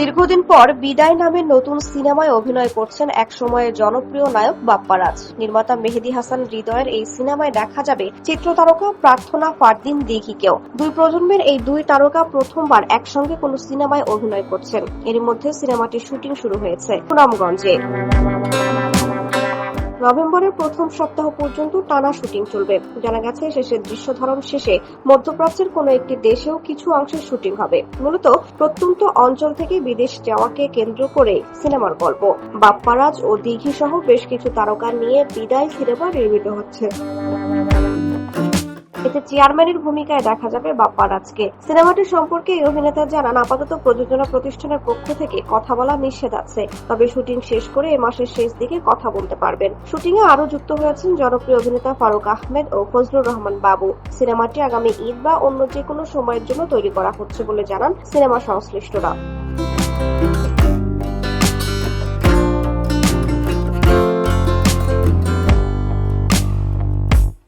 দীর্ঘদিন পর বিদায় নামে নতুন সিনেমায় অভিনয় করছেন এক সময়ের জনপ্রিয় নায়ক বাপ্পারাজ। নির্মাতা মেহেদি হাসান হৃদয়ের এই সিনেমায় দেখা যাবে চিত্রতারকা প্রার্থনা ফারদিন দিঘিকেও। দুই প্রজন্মের এই দুই তারকা প্রথমবার একসঙ্গে কোন সিনেমায় অভিনয় করছেন। এর মধ্যে সিনেমাটির শুটিং শুরু হয়েছে সুনামগঞ্জে। নভেম্বরের প্রথম সপ্তাহ পর্যন্ত টানা শুটিং চলবে। জানা গেছে, শেষের দৃশ্য ধারণ শেষে মধ্যপ্রাচ্যের কোন একটি দেশেও কিছু অংশের শুটিং হবে। মূলত প্রত্যন্ত অঞ্চল থেকে বিদেশ যাওয়াকে কেন্দ্র করে সিনেমার গল্প। বাপ্পারাজ ও দিঘি সহ বেশ কিছু তারকা নিয়ে বিদায় সিনেমা নির্মিত হচ্ছে। এতে চেয়ারম্যানের ভূমিকায় দেখা যাবে বাপ্পারাজকে সিনেমাটি সম্পর্কে এই অভিনেতা জানান, আপাতত প্রযোজনা প্রতিষ্ঠানের পক্ষ থেকে কথা বলা নিষেধ আছে। তবে শুটিং শেষ করে এ মাসের শেষ দিকে কথা বলতে পারবেন। শুটিং এ আরও যুক্ত হয়েছেন জনপ্রিয় অভিনেতা ফারুক আহমেদ ও ফজলুর রহমান বাবু। সিনেমাটি আগামী ঈদ বা অন্য যে কোনো সময়ের জন্য তৈরি করা হচ্ছে বলে জানান সিনেমা সংশ্লিষ্টরা।